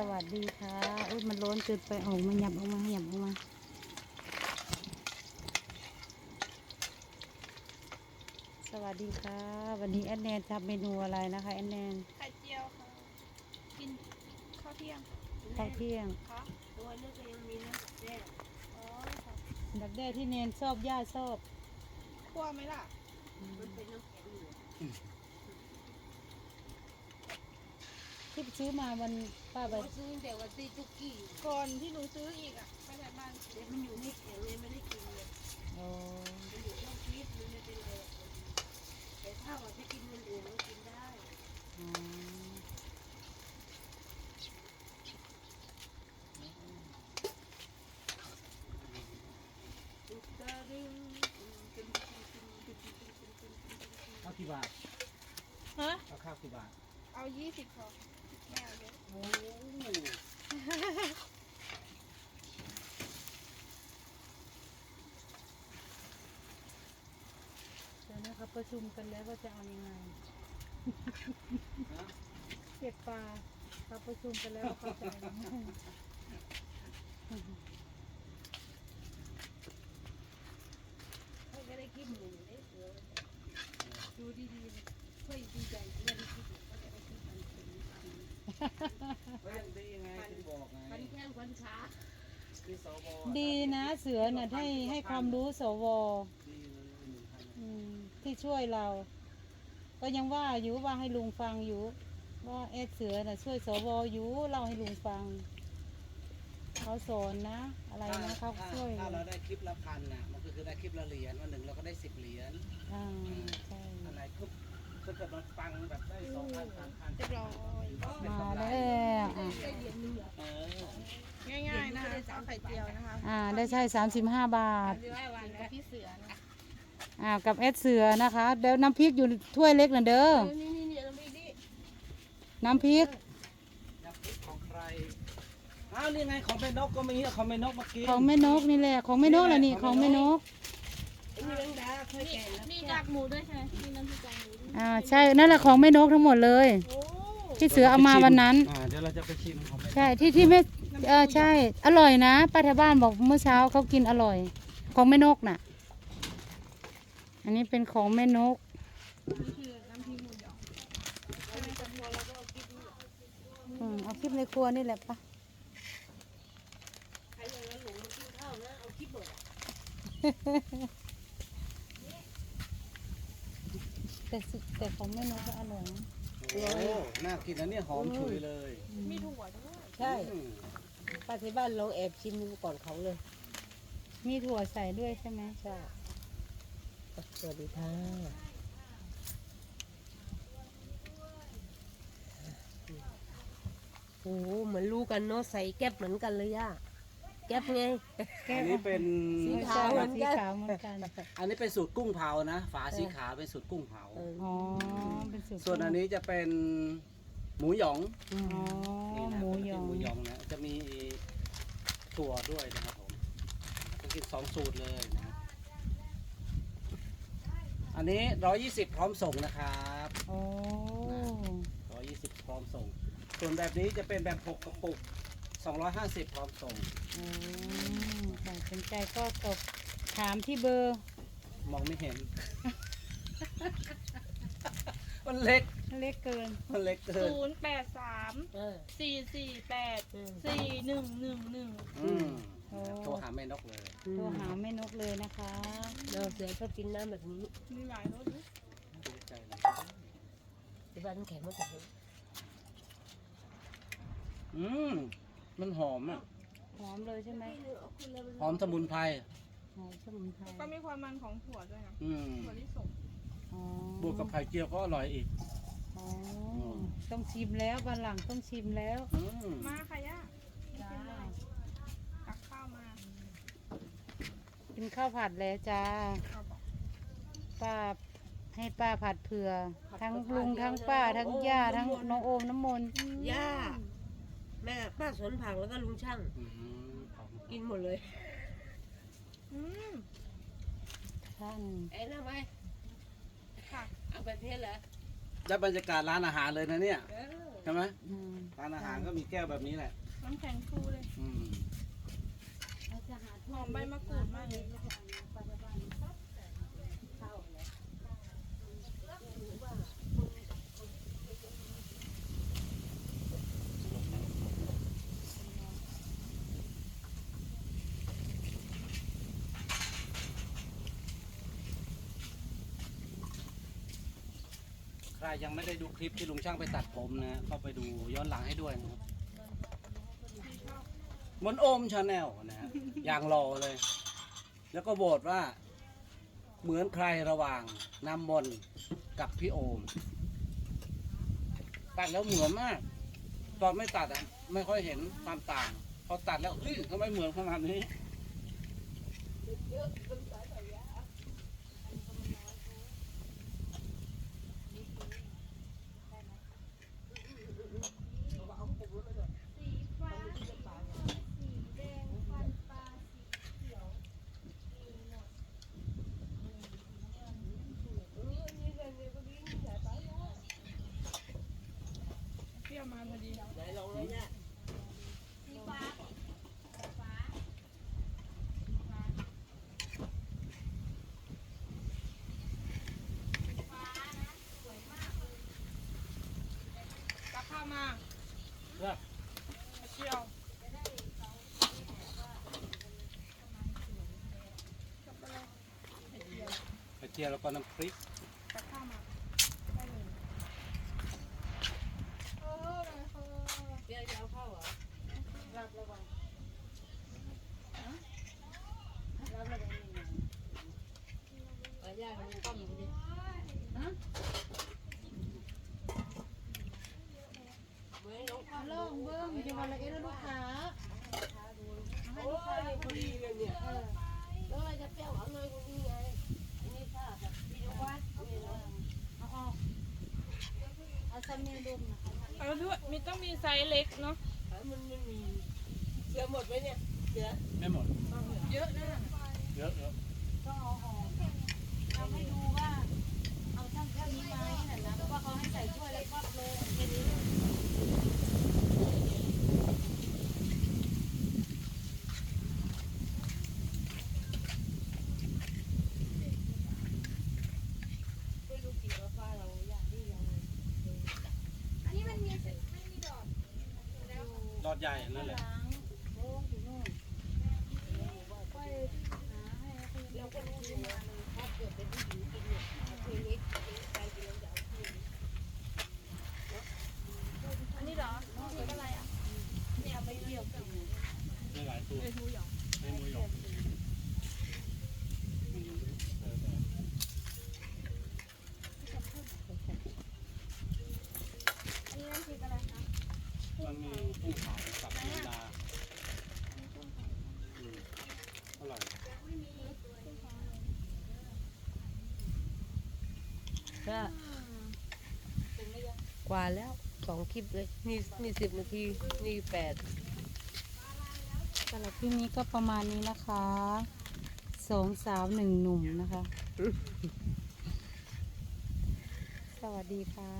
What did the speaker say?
สวัสดีค่ะอุ้ยมันร้อนเกินไปออกมาหยับออกมาหยับออกมาสวัสดีค่ะ วันนี้แอนแนนทำเมนูอะไรนะคะแอนแนนไข่เจียวค่ะกินข้าวเที่ยงข้าวเที่ยงค่ะตัวนึกก็ยังมีนะแม่อ๋อค่ะดักแด้ที่เนนชอบย่าชอบคั่วไหมล่ะมันเป็นน้ำแข็งอยู่ ที่ ซื้อมาวันป้าไปเขาซื้อแต่วันที่ทุกกี้ก่อนที่หนูซื้ออีกอะไปไหนบ้านเดี๋ยวมันอยู่ในแข็งเลยไม่ได้กินเลยโอ้มันอยู่ช่องฟิตมันไม่เป็นไรแต่ถ้าว่าจะกินมันอื่นก็กินได้อ๋อตุ๊กตาดึงข้าวกี่บาทฮะเอาข้าวกี่บาทเอายี่สิบพอไม่ เดี๋ยวนะครับประชุมกันแล้วว่าจะเอายังไงเก็บปลาเขาประชุมกันแล้วว่าเขาจะเอายังไงเขาก็ได้กินหมูได้เสือดูดีๆค่อยดีใจเรื่อได้กิน เล่นได้ยังไงถึงบอกไงพันแข้งพันขาที่สวดีนะเสือน่ะให้ให้ความรู้สวดีเลยหนึ่งพันอืมที่ช่วยเรา ก็ยังว่าอยู่ว่าให้ลุงฟังอยู่ ว่าเอดเสือน่ะช่วยสวอยู่เล่าให้ลุงฟัง เขาสอนนะ อะไรนะเขาถ้าช่วยถ้าเราได้คลิปละพันน่ะมันก็คือได้คลิปละเหรียญวันหนึ่งเราก็ได้สิบเหรียญอ่าใช่อันไหนคือ ถ้าเกิดมันปังแบบได้สองพันสามพันเรียบร้อยเป็นมากำไรแล้วอะได้เหรียญหนึงเหรอเออง่ายๆนะคะเอาไข่เจียวนะคะอ่าได้ใช่สามสิบห้าบาทสิบห้าวันกัแล้บวพี่เสือนะอ่ากับเอดเสือนะคะเดี๋ยวน้ำพริกอยู่ถ้วยเล็กน่ะเด้อ นี่นี่นี่เราไม่ได้น้ำพริกน้ำพริกของใครอ้าวนี่ไงของแม่นกก็มีอะของแม่นกเมื่อกี้ของแม่นกนี่แหละ ของแม่นกแหละนี่ของแม่นกอันนี้แมงดาค่อยแก่แล้วมีกากหมูด้วยใช่ไหมมีน้ำพริกกากหมูด้วยอ่าใช่นั่นแหละของแม่นกทั้งหมดเลย โอ้ที่เสือเอามาวันนั้น อ่าเดี๋ยวเราจะไปชิมของแม่นกใช่ที่ที่แม่เออใช่ อร่อยนะป้าแถวบ้านบอกเมื่อเช้าเขากินอร่อย ของแม่นกน่ะ อันนี้เป็นของแม่นกนี่คือน้ำพริกหมูหยองอืมเอาคลิปในครัวนี่แหละปะ แต่สุดแต่ของแม่นกก็อร่อยนะโอ้น่ากินนะเนี่ยหอมฉุยเลยมีถั่วด้วยใช่อืมป้าที่บ้านลองแอบชิมดูก่อนเขาเลย มีถั่วใส่ด้วยใช่ไหมใช่ สวัสดีค่ะโอ้โหเหมือนรู้กันเนาะใส่แก๊ปเหมือนกันเลยย่า แก๊ปไง อันนี้เป็น สีไม่ขาวใช่เหมือนสีกันขาวเหมือนกันอันนี้เป็นสูตรกุ้งเผานะ ฝาสีขาวเป็นสูตรกุ้งเผา เอออ๋อเป็นสูตรส่วนอันนี้จะเป็นหมูหยองอ๋อนี่นะหมูหยเป็นองหมูหยองนะจะมีถั่วด้วยนะครับผมก็กินสองสูตรเลยนะ อันนี้ร้อยี่สิบพร้อมส่งนะครับโอ้ร้อยี่สิบพร้อมส่ง ส่วนแบบนี้จะเป็นแบบหกกระปุก สองร้อยห้าสิบพร้อมส่ง อืมใครสนใจก็ตกถามที่เบอร์ มองไม่เห็น มันเล็ก เล็กเกิน มันเล็กเกินศูนย์แปดสามเออ สี่สี่แปดอืมสี่หนึ่งหนึ่งหนึ่งอืมโอ้ โทรหาแม่นกเลย โทรหาแม่นกเลยนะคะ เราเสือชอบกินน้ำแบบนี้มีหลายรสด้วยดีใจเลยที่บ้านแข็งมากเลยอืม มันหอมอะ หอมเลยใช่ไหมหอมสมุนไพร หอมสมุนไพรก็มีความมันของถั่วด้วยนะอืมถั่วลิสงอ๋อบวกกับไข่เจียวก็อร่อยอีก อ๋อต้องชิมแล้ววันหลังต้องชิมแล้วอืมมาค่ะย่าจ้าตักข้าวมากินข้าวผัดแล้วจ้าเอาบอกป้าให้ป้าผัดเผื่อ ทั้งลุงทั้งป้าทั้งย่าทั้งน้องโอมน้ำมนต์ย่า แม่ป้าสวนผักแล้วก็ลุงช่าง อืมหอมกินหมดเลยอืม ท่านไอ้นะไหมค่ะ เอาแบบนี้เหรอได้บรรยากาศร้านอาหารเลยนะเนี่ยเออใช่ไหมอืมร้านอาหารก็มีแก้วแบบนี้แหละน้ำแข็งฟูเลย อืม เราจะหาหอมใบมะกรูดมากเลย ใครยังไม่ได้ดูคลิปที่ลุงช่างไปตัดผมนะก็ไปดูย้อนหลังให้ด้วยนะครับมนโอมชาแนลนะฮะอย่างรอเลย แล้วก็โหวตว่า เหมือนใครระหว่างน้ำมนต์กับพี่โอม ตัดแล้วเหมือนมาก ตอนไม่ตัดอะไม่ค่อยเห็นความต่าง พอตัดแล้วเฮ้ยทำไมเหมือนขนาดนี้เป รี้ยวมาพอดีตักข้าวมาครับเชียวตักไปเลยกระเทียมแล้วก็น้ำพริก ตักข้าวมาได้เลยเออได้ค่ะ เดี๋ยวจะเอาเข้าเหรอ รับระวังรับระวังนี่นะ เอาย่ามัน ต้มดิฮะเหมือนน้องเอาลองเบิ้งจะวันละเอ็ดแล้วลูกค้าให้โอ้ลูกค้ายพอดีเลยเนี่ยเออแล้วเราจะเปรี้ยวหวาเลยคนนี้ไงอันนี้ภาพแบบวิดีโอวัดนี่นะเอาออกเอาซัมเนียดมนะเอาด้วยมีต้องมีไซส์เล็กเนาะมันไม่มีเสือหมดไหมเนี่ยเสือไม่หมด เยอะนะเยอะเยอะ ต้องเอาออกทำให้ดูว่า เอาช่างเท่านี้ไหมน่ะนะเพราะว่าเขาให้ใส่ถ้วยแล้วก็เลยแค่นี้ ไม่รู้กี่ว่าฟ้าเราอยากที่ยัง อันนี้มันมีมันมีดอก ด อดใหญ่นั่นแหละ ล้างโอ้อยู่นู่นค่อยหาให้แล้วคุย เราก็รู้อยู่ว่าถ้าเกิดเป็นผู้หญิงกินเนี่ยเอาถ้วยเล็กใครกินแล้วจะเอาถ้วยเล็ก อันนี้เหรอสีอะไรอะ เนี่ยไปเที่ยวกัน มีหลายตัว เป็นหมูหยอง ไม่หมูหยอง อันนี้น้ำพริกอะไรคะ มันมีกุ้งเผากับธรรมดาอืมอร่อย ก็ กว่าแล้วสองคลิปเลยนี่นี่สิบนาทีนี่แปดสำหรับคลิปนี้ก็ประมาณนี้นะคะสองสาวหนึ่งหนุ่มนะคะ สวัสดีค่ะ